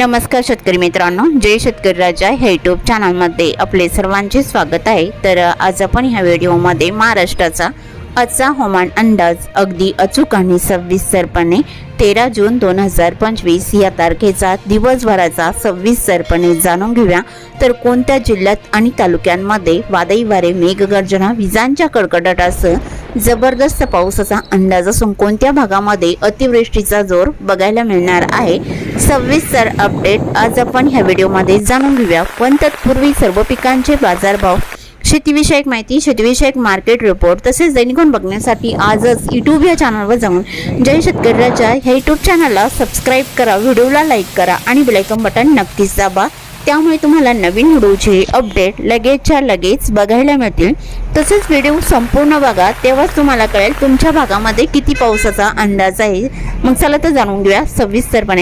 नमस्कार शेतकरी मित्रांनो जय शेतकरी राजा ह्या युट्यूब चॅनलमध्ये आपले सर्वांचे स्वागत आहे. तर आज आपण ह्या व्हिडिओमध्ये महाराष्ट्राचा आजचा हवामान अंदाज अगदी अचूक आणि सविस्तरपणे तेरा जून दोन हजार पंचवीस या तारखेचा दिवसभराचा सविस्तरपणे जाणून घेऊया. तर कोणत्या जिल्ह्यात आणि तालुक्यांमध्ये वादळी वारे मेघगर्जना विजांच्या कडकडाटासह जबरदस्त पावसाचा अंदाज असून कोणत्या भागामध्ये अतिवृष्टीचा जोर बघायला मिळणार आहे? सविस्तर अपडेट. आज आपण ह्या व्हिडिओमध्ये जाणून घेऊया पण तत्पूर्वी सर्व पिकांचे बाजारभाव. शेतीविषयक माहिती शेतीविषयक मार्केट रिपोर्ट तसेच दैनिकून बघण्यासाठी आजच यूट्यूब या चॅनलवर जाऊन जय शेतकऱ्याच्या ह्या यूट्यूब चॅनलला सबस्क्राईब करा व्हिडिओला लाईक करा आणि बेलायकन बटन नक्कीच दाबा. त्यामुळे तुम्हाला नवीन व्हिडिओचे अपडेट लगेचच्या लगेच बघायला मिळतील. तसेच व्हिडिओ संपूर्ण बघा तेव्हाच तुम्हाला कळेल तुमच्या भागामध्ये किती पावसाचा अंदाज आहे. मग चला तर जाणून घेऊया सविस्तरपणे.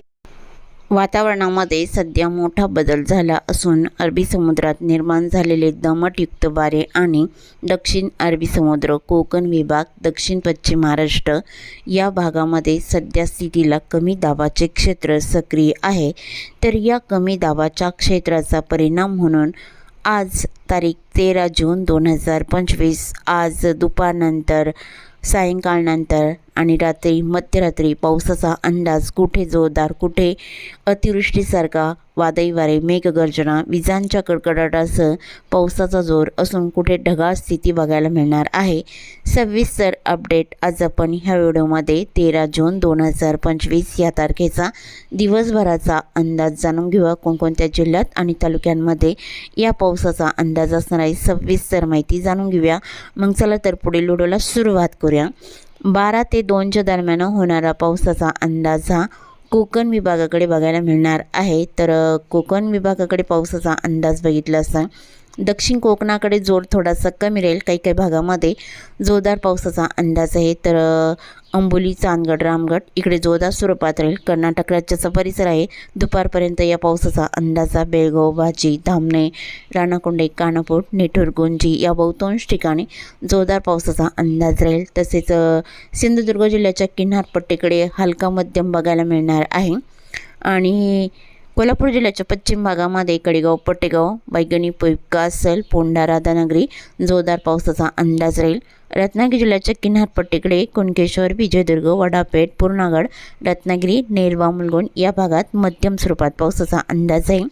वातावरणामध्ये सध्या मोठा बदल झाला असून अरबी समुद्रात निर्माण झालेले दमटयुक्त वारे आणि दक्षिण अरबी समुद्र कोकण विभाग दक्षिण पश्चिम महाराष्ट्र या भागामध्ये सध्या स्थितीला कमी दाबाचे क्षेत्र सक्रिय आहे. तर या कमी दाबाच्या क्षेत्राचा परिणाम म्हणून आज तारीख तेरा जून दोन हजार पंचवीस आज दुपारनंतर सायंकाळनंतर आणि रात्री मध्यरात्री पावसाचा अंदाज कुठे जोरदार कुठे अतिवृष्टीसारखा वादळी वारे मेघगर्जना विजांच्या कडकडाटासह पावसाचा जोर असून कुठे ढगाळ स्थिती बघायला मिळणार आहे. सविस्तर अपडेट. आज आपण ह्या व्हिडिओमध्ये तेरा जून दोन हजार पंचवीस या तारखेचा दिवसभराचा अंदाज जाणून घेऊया. कोणकोणत्या जिल्ह्यात आणि तालुक्यांमध्ये या पावसाचा अंदाज असणार आहे सविस्तर माहिती जाणून घेऊया. मग चला तर पुढील व्हिडिओला सुरुवात करूया. बारा ते दोनच्या दरम्यान होणारा पावसाचा अंदाज हा कोकण विभागाकडे बघायला मिळणार आहे. तर कोकण विभागाकडे पावसाचा अंदाज बघितला असता दक्षिण कोकणाकडे जोर थोडासा कमी राहील काही काही भागामध्ये. जोरदार पावसाचा अंदाज आहे. तर अंबोली चांदगड रामगड इकडे जोरदार स्वरूपात राहील. कर्नाटक राज्याचा परिसर आहे. दुपारपर्यंत या पावसाचा अंदाजा बेळगाव भाजी धामणे राणाकुंडे कानापूर नेठूर गुंजी या बहुतांश ठिकाणी जोरदार पावसाचा अंदाज राहील. तसेच सिंधुदुर्ग जिल्ह्याच्या किनारपट्टीकडे हलका मध्यम बघायला मिळणार आहे. आणि कोल्हापूर जिल्ह्याच्या पश्चिम भागामध्ये कडेगाव पटेगाव बैगणी कासल पोंडा राधानगरी जोरदार पावसाचा अंदाज राहील. रत्नागिरी जिल्ह्याच्या किनारपट्टीकडे कुणकेश्वर विजयदुर्ग वडापेठ पूर्णागड रत्नागिरी नेरवा मुलगुण या भागात मध्यम स्वरूपात पावसाचा अंदाज आहे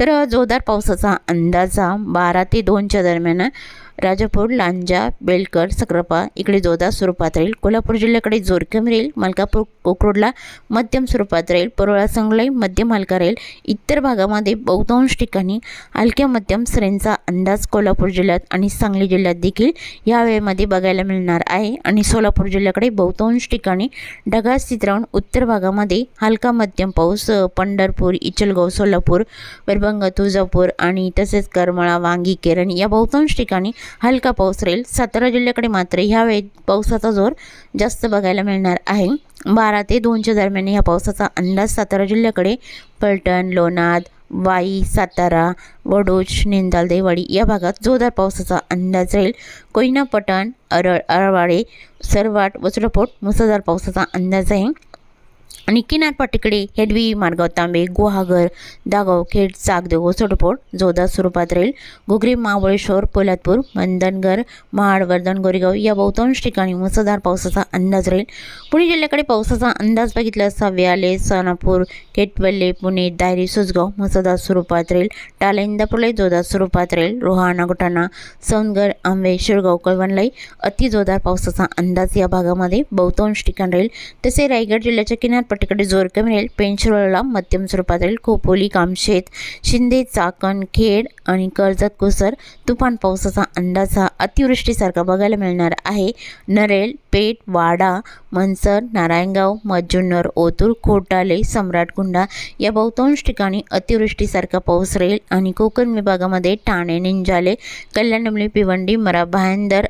तर जोरदार पावसाचा अंदाजा बारा ते दोनच्या दरम्यान राजापूर लांजा बेलकर सक्रापा इकडे जोरदार स्वरूपात राहील. कोल्हापूर जिल्ह्याकडे जोर कमी राहील मलकापूर कोकरोडला मध्यम स्वरूपात राहील. परोळा संगलाई मध्यम हलका राहील. इतर भागामध्ये बहुतांश ठिकाणी हलक्या मध्यम सरींचा अंदाज कोल्हापूर जिल्ह्यात आणि सांगली जिल्ह्यात देखील या वेळेमध्ये बघायला मिळणार आहे. आणि सोलापूर जिल्ह्याकडे बहुतांश ठिकाणी ढगाळ स्थित राहून उत्तर भागामध्ये हलका मध्यम पाऊस पंढरपूर इचलगाव सोलापूर वरभंग तुळजापूर आणि तसेच करमळा वांगी केरन या बहुतांश ठिकाणी हलका पाऊस राहील. सातारा जिल्ह्याकडे मात्र ह्यावेळी पावसाचा जोर जास्त बघायला मिळणार आहे. बारा ते दोनच्या दरम्यान ह्या पावसाचा अंदाज सातारा जिल्ह्याकडे पलटण लोणाद वाई सातारा वडोज निंदाल देवाडी या भागात जोरदार पावसाचा अंदाज राहील. कोयना पटण अरळ अरवाडे सरवाट वज्रपोट मुसळधार पावसाचा अंदाज आहे. आणि किनारपट्टीकडे हेडवी मार्गाव तांबे गुहागर दागाव खेड चाकदेव सोडपोट जोरदार स्वरूपात राहील. घुगरी महाबळेश्वर पोलादपूर मंदनगर महाड वर्धन गोरेगाव या बहुतांश ठिकाणी मुसळधार पावसाचा अंदाज राहील. पुणे जिल्ह्याकडे पावसाचा अंदाज बघितला असता व्याले सोनापूर केटवल्ले पुणे दायरी सुसगाव मुसळधार स्वरूपात राहील. टाला इंदापूरलाई जोरदार स्वरूपात राहील. रोहा नागोटाणा सौंदगड आंबे शिरगाव कळवणलाई अति जोरदार पावसाचा अंदाज या भागामध्ये बहुतांश ठिकाण राहील. तसे रायगड जिल्ह्याच्या किनार किनारपट्टीकडे जोर कमी राहील. पेंचरोळला मध्यम स्वरूपात राहील. खोपोली कामशेत शिंदे चाकण खेड आणि कर्जत कोसर तुफान पावसाचा अंदाज हा अतिवृष्टीसारखा बघायला मिळणार आहे. नरेल पेठ वाडा मनसर नारायणगाव मज्जुन्नर ओतूर खोटाले सम्राटकुंडा या बहुतांश ठिकाणी अतिवृष्टीसारखा पाऊस राहील आणि कोकण विभागामध्ये ठाणे निंजाले कल्याणडमली पिवंडी मरा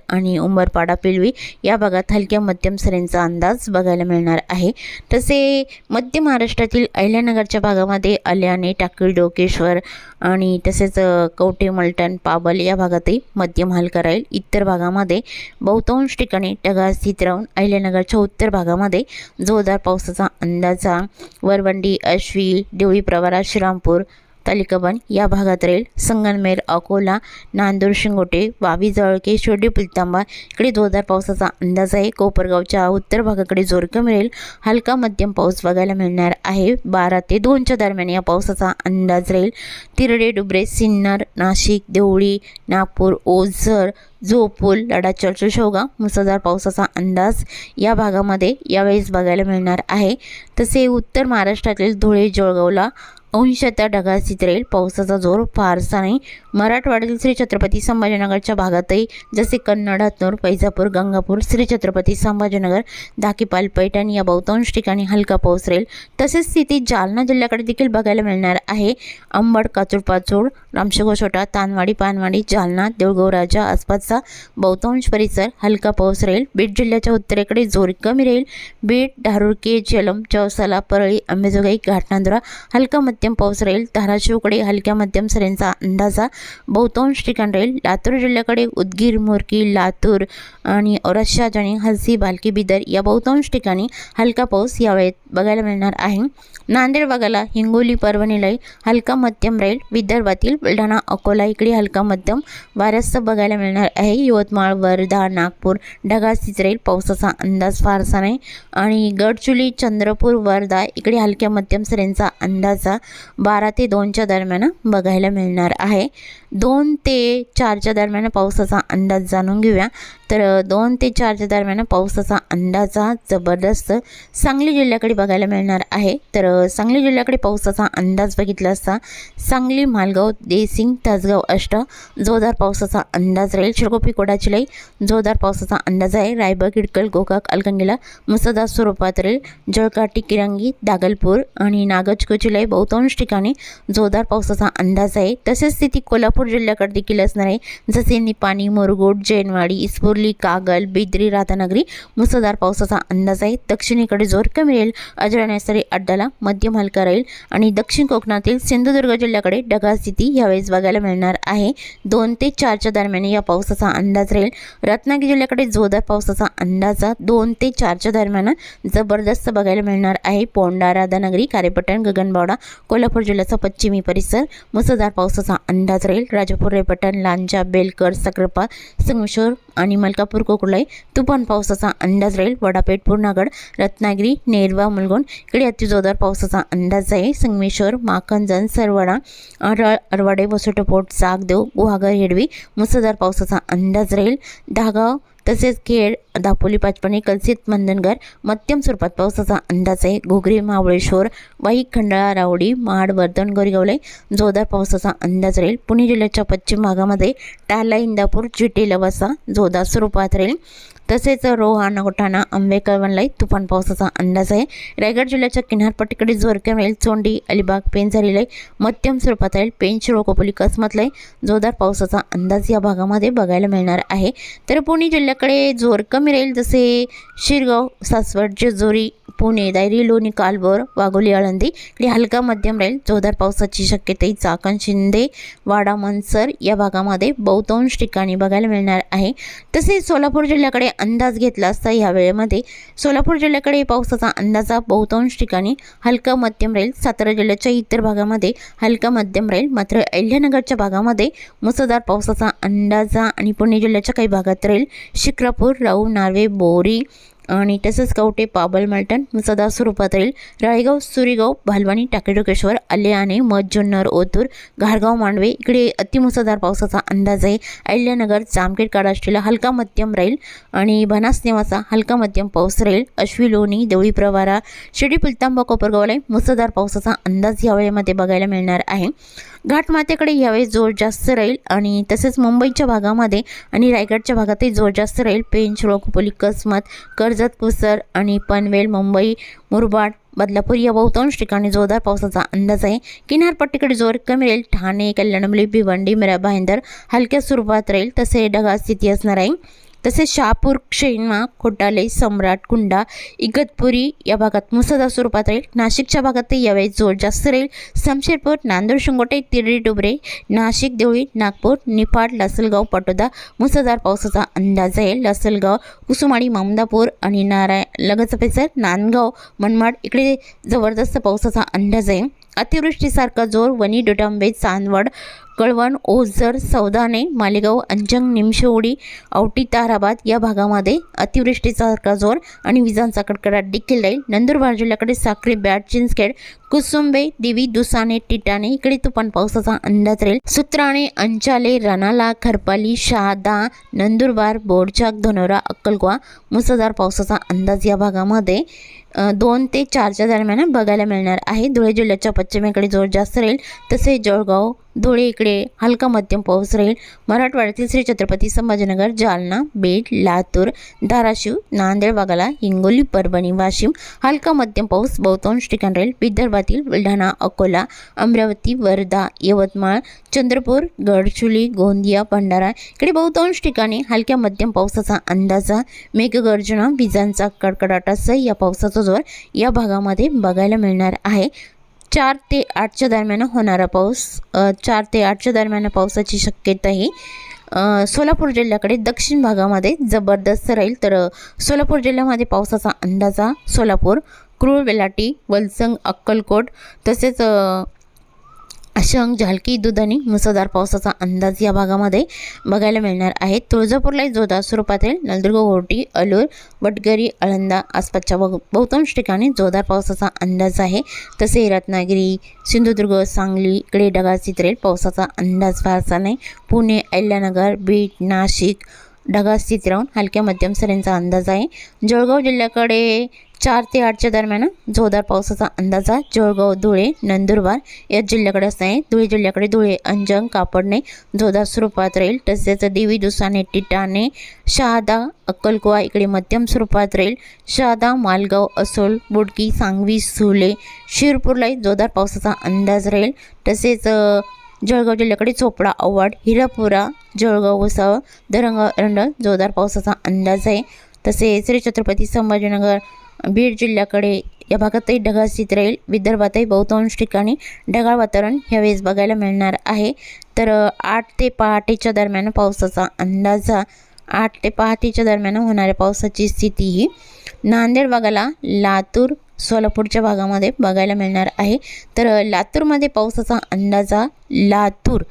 आणि उंबरपाडा पिलवी या भागात हलक्या मध्यम सरींचा अंदाज बघायला मिळणार आहे. तसे मध्य महाराष्ट्रातील अहिल्यानगरच्या भागामध्ये अल्याने टाकळी डोकेश्वर आणि तसेच कवटे कवठे मलटण पाबल या भागातही मध्यम हलका राहील. इतर भागामध्ये बहुतांश ठिकाणी ढगाळ स्थिती राहून अहिल्यानगरच्या उत्तर भागामध्ये जोरदार पावसाचा अंदाजा वरवंडी अश्वी देवळी प्रवारा श्रीरामपूर तालिकाबन या भागात राहील संगनमेर अकोला नांदूर शिंगोटे वावी जळके शिर्डी पुलतांबा इकडे जोरदार पावसाचा अंदाज आहे. कोपरगावच्या उत्तर भागाकडे जोर कमी राहील हलका मध्यम पाऊस बघायला मिळणार आहे. बारा ते दोनच्या दरम्यान या पावसाचा अंदाज राहील. तिरडे डुबरे सिन्नर नाशिक देवळी नागपूर ओझर जोपूल लढा चर्च शेवगाव मुसळधार पावसाचा अंदाज या भागामध्ये यावेळेस बघायला मिळणार आहे. तसे उत्तर महाराष्ट्रातील धुळे जळगावला अंशतः ढगाळ चित्रेल. राहील पावसाचा जोर फारसा नाही. मराठवाड्यातील श्री छत्रपती संभाजीनगरच्या भागातही जसे कन्नड हतनूर पैजापूर गंगापूर श्री छत्रपती संभाजीनगर धाकीपाल पैठण या बहुतांश ठिकाणी हलका पाऊस राहील. तसेच स्थिती जालना जिल्ह्याकडे देखील बघायला मिळणार आहे. अंबड काचूड पाचूड रामशेगोछोटा तानवाडी पानवाडी जालना देऊळगाव आसपासचा बहुतांश परिसर हलका पाऊस राहील. बीड जिल्ह्याच्या उत्तरेकडे जोर कमी राहील. बीड धारुरके जलम चौसाला परळी अंबेजोगाई घाटनांदुरा हलका मध्यम पाऊस राहील. धाराशिवकडे हलक्या मध्यम सरींचा अंदाजा बहुतांश ठिकाण राहील. लातूर जिल्ह्याकडे उदगीर मोरकी लातूर आणि औरंगाबाद आणि हलसी बालकी बिदर या बहुतांश ठिकाणी हलका पाऊस यावेळेत बघायला मिळणार आहे. नांदेड भागाला हिंगोली परभणीलाही हलका मध्यम राहील. विदर्भातील बुलढाणा अकोला इकडे हलका मध्यम वाऱ्यासह बघायला मिळणार आहे. यवतमाळ वर्धा नागपूर ढगाळ राहील. पावसाचा अंदाज फारसा नाही. आणि गडचुली चंद्रपूर वर्धा इकडे हलक्या मध्यम सरींचा अंदाजा बारा ते दोनच्या दरम्यान बघायला मिळणार आहे. दोन ते चारच्या दरम्यान पावसाचा अंदाज जाणून घेऊया. तर दोन ते चारच्या दरम्यान पावसाचा अंदाज हा जबरदस्त सांगली जिल्ह्याकडे बघायला मिळणार आहे. तर सांगली जिल्ह्याकडे पावसाचा अंदाज बघितला असता सांगली मालगाव देसिंग तासगाव अष्ट जोरदार पावसाचा अंदाज राहील. शिरगोपी कोडाचिलाई जोरदार पावसाचा अंदाज आहे. रायबग इडकल गोकाक अलगंगेला मुसळधार स्वरूपात राहील. जळकाटी किरंगी दागलपूर आणि नागजकोचिलाई बहुतांश ठिकाणी जोरदार पावसाचा अंदाज आहे. तसेच स्थिती कोल्हापूर जिल्ह्याकडे देखील असणार आहे. जसे निपाणी मुरगोड जैनवाडी इस्फुर्ली कागल बिद्री राधानगरी मुसळधार पावसाचा अंदाज आहे. दक्षिणेकडे जोर कमी राहील. अजरानेसरी अड्डाला मध्यम हलका राहील. आणि दक्षिण कोकणातील सिंधुदुर्ग जिल्ह्याकडे ढगाळ स्थिती यावेळेस बघायला मिळणार आहे. दोन ते चारच्या दरम्यान या पावसाचा अंदाज राहील. रत्नागिरी जिल्ह्याकडे जोरदार पावसाचा अंदाजा दोन ते चारच्या दरम्यान जबरदस्त बघायला मिळणार आहे. पोंडा राधानगरी कारेपट्टण गगनबावडा कोल्हापूर जिल्ह्याचा पश्चिमी परिसर मुसळधार पावसाचा अंदाज राहील. राजापूर रेपटण लांजा बेलकर सक्रापा संगमेश्वर आणि मलकापूर कोकुलाई तुफान पावसाचा अंदाज राहील. वडापेठ पूर्णागड रत्नागिरी नेरवा मुलगोंड इकडे अतिजोरदार पावसाचा अंदाज आहे. संगमेश्वर माखनजन सरवडा अरळ अरवाडे वसोटपोट सागदेव गुहागर हेडवी मुसळधार पावसाचा अंदाज राहील. दहागाव तसेच खेड दापोली पाचपणी कलसित मंदनगर मध्यम स्वरूपात पावसाचा अंदाज आहे. घोगरी महाबळेश्वर वाई खंडाळा रावडी महाड वर्धन गोरेगावले जोरदार पावसाचा अंदाज राहील. पुणे जिल्ह्याच्या पश्चिम भागामध्ये टाला इंदापूर चिटी लवासा जोरदार स्वरूपात राहील. तसेच रोहा नगोठाणा आंबेकरवनलाई तुफान पावसाचा अंदाज आहे. रायगड जिल्ह्याच्या किनारपट्टीकडे जोर कमी राहील चोंडी अलिबाग पेंझारीलाई मध्यम स्वरूपात राहील पेंच रोकोपोली कसमतलाई जोरदार पावसाचा अंदाज या भागामध्ये बघायला मिळणार आहे. तर पुणे जिल्ह्याकडे जोर कमी राहील जसे शिरगाव सासवड जेजोरी पुणे दायरी लोणी कालभोर वाघोली आळंदी इकडे हलका मध्यम राहील. जोरदार पावसाची शक्यताही चाकण शिंदे वाडा मनसर या भागामध्ये बहुतांश ठिकाणी बघायला मिळणार आहे. तसेच सोलापूर जिल्ह्याकडे अंदाज घेतला असता या वेळेमध्ये. सोलापूर जिल्ह्याकडे पावसाचा अंदाजा बहुतांश ठिकाणी हलका मध्यम राहील. सातारा जिल्ह्याच्या इतर भागामध्ये हलका मध्यम राहील. मात्र अहिल्यानगरच्या भागामध्ये मुसळधार पावसाचा अंदाजा आणि पुणे जिल्ह्याच्या काही भागात राहील. शिक्रापूर राऊ नार्वे बोरी आणि तसंच कवटे पाबल मलटण सदा स्वरूपात राहील राळेगाव सुरीगाव भालवाणी टाकेडोकेश्वर आलेआणे मध जुन्नर ओतूर घारगाव मांडवे इकडे अतिमुसळधार पावसाचा अंदाज आहे. अहिल्यानगर जामखेड काडाष्टीला हलका मध्यम राहील आणि बनास नेवाचा हलका मध्यम पाऊस राहील. अश्वी लोणी देवळी प्रवारा शिर्डी पुलतांबा कोपरगावला मुसळधार पावसाचा अंदाज या वेळेमध्ये बघायला मिळणार आहे. घाटमातेकडे यावेळेस जोर जास्त राहील आणि तसेच मुंबईच्या भागामध्ये आणि रायगडच्या भागातही जोर जास्त राहील. पेंच रोखपोली कसमत कर्जत कुसर आणि पनवेल मुंबई मुरबाड बदलापूर या बहुतांश ठिकाणी जोरदार पावसाचा अंदाज आहे. किनारपट्टीकडे जोर कमी राहील. ठाणे कल्याणमली भिवंडी मिरा भाईंदर हलक्या स्वरूपात राहील. तसे ढगाळ स्थिती असणार आहे. तसेच शहापूर क्षेमा खोटाले सम्राट कुंडा इगतपुरी या भागात मुसळधार स्वरूपात राहील. नाशिकच्या भागातही यावेळी जोर जास्त राहील. शमशेरपूर नांदूर शिंगोटे तिरडी डुबरे नाशिक देवळी नागपूर निफाड लासलगाव पाटोदा मुसळधार पावसाचा अंदाज आहे. लासलगाव कुसुमाडी मामदापूर आणि नारायण लगतचा परिसर नांदगाव मनमाड इकडे जबरदस्त पावसाचा अंदाज आहे. अतिवृष्टीसारखा जोर वणी डोटांबे चांदवड कळवण ओझर सौदाने मालेगाव अंजंग निमशेवडी औटी ताराबाद या भागामध्ये अतिवृष्टीसारखा जोर आणि विजांचा कडकडाट देखील राहील. नंदुरबार जिल्ह्याकडे साक्री बॅट चिंचखेड कुसुंबे देवी दुसाने टिटाणे इकडे तुफान पावसाचा अंदाज राहील. सुत्राणे अंचाले रणाला खरपाली शहादा नंदुरबार बोरचाक धनोरा अक्कलगुवा मुसळधार पावसाचा अंदाज या भागामध्ये दोन ते चारच्या दरम्यान बघायला मिळणार आहे. धुळे जिल्ह्याच्या पश्चिमेकडे जोर जास्त राहील तसेच जळगाव धुळे इकडे हलका मध्यम पाऊस राहील. मराठवाड्यातील श्री छत्रपती संभाजीनगर जालना बीड लातूर धाराशिव नांदेड भागाला हिंगोली परभणी वाशिम हलका मध्यम पाऊस बहुतांश ठिकाण राहील. विदर्भातील बुलढाणा अकोला अमरावती वर्धा यवतमाळ चंद्रपूर गडचुली गोंदिया भंडारा इकडे बहुतांश ठिकाणी हलक्या मध्यम पावसाचा अंदाजा मेघगर्जना विजांचा कडकडाटासह या पावसाचा जोर या भागामध्ये बघायला मिळणार आहे. चार ते आठच्या दरम्यान होणारा पाऊस चार ते आठच्या दरम्यान पावसाची शक्यता ही सोलापूर जिल्ह्याकडे दक्षिण भागामध्ये जबरदस्त राहील. तर सोलापूर जिल्ह्यामध्ये पावसाचा अंदाजा सोलापूर क्रूळ वेलाटी वलसंग अक्कलकोट तसेच अशंग झालकी दूध आणि मुसळधार पावसाचा अंदाज या भागामध्ये बघायला मिळणार आहे. तुळजापूरलाही जोरदार स्वरूपात नलदुर्ग घोटी अलूर वटगरी आळंदा आसपासच्या बहु बहुतांश ठिकाणी जोरदार पावसाचा अंदाज आहे. तसे रत्नागिरी सिंधुदुर्ग सांगली इकडे ढगाळ चित्रेल. पावसाचा अंदाज फारसा नाही. पुणे अहिल्यानगर बीड नाशिक ढगाळ स्थित राहून हलक्या मध्यम सरींचा अंदाज आहे. जळगाव जिल्ह्याकडे चार ते आठच्या दरम्यान जोरदार पावसाचा अंदाज आहे. जळगाव धुळे नंदुरबार या जिल्ह्याकडे असं आहे. धुळे जिल्ह्याकडे धुळे अंजंग कापडणे जोरदार स्वरूपात राहील. तसेच देवी दुसाने टिटाणे शहादा अक्कलकुवा इकडे मध्यम स्वरूपात राहील. शहादा मालगाव असोल बुडकी सांगवी सुले शिरपूरलाही जोरदार पावसाचा अंदाज राहील. तसेच जळगाव जिल्ह्याकडे चोपडा अवाड हिरापुरा जळगाव उसाव दरंग रंडळ जोरदार पावसाचा अंदाज आहे. तसेच श्री छत्रपती संभाजीनगर बीड जिल्ह्याकडे या भागातही ढगाळ स्थित राहील. विदर्भातही बहुतांश ठिकाणी ढगाळ वातावरण ह्यावेळेस बघायला मिळणार आहे. तर आठ ते पहाटेच्या दरम्यान पावसाचा अंदाजा आठ ते पहाटेच्या दरम्यान होणाऱ्या पावसाची स्थिती ही नांदेड भागाला लातूर सोलापूरच्या भागामध्ये बघायला मिळणार आहे. तर लातूरमध्ये पावसाचा अंदाजा लातूर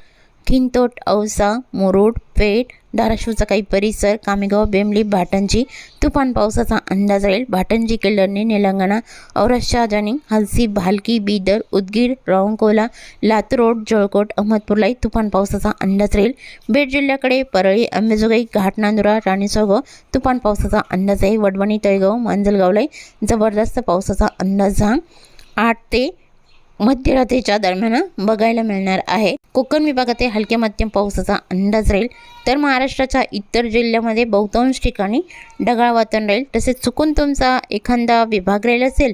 किंतोट औसा मुरुड पेठ धाराशिवचा काही परिसर कामेगाव बेमली भाटंजी तुफान पावसाचा अंदाज राहील. भाटंजी केलरने निलंगणा औरत शहाजानी हलसी भालकी बीदर उदगीर रावणकोला लातूर रोड जळकोट अहमदपूरलाही तुफान पावसाचा अंदाज राहील. बीड जिल्ह्याकडे परळी अंबेजोगाई घाटनांदुरा राणीसोगाव तुफान पावसाचा अंदाज आहे. वडवणी तळेगाव मांजलगावलाही जबरदस्त पावसाचा अंदाज हा आठ ते मध्यरात्रीच्या दरम्यान बघायला मिळणार आहे. कोकण विभागात हलक्या मध्यम पावसाचा अंदाज राहील. तर महाराष्ट्राच्या इतर जिल्ह्यामध्ये बहुतांश ठिकाणी ढगाळ वातावरण राहील. तसेच चुकून तुमचा एखादा विभाग राहील असेल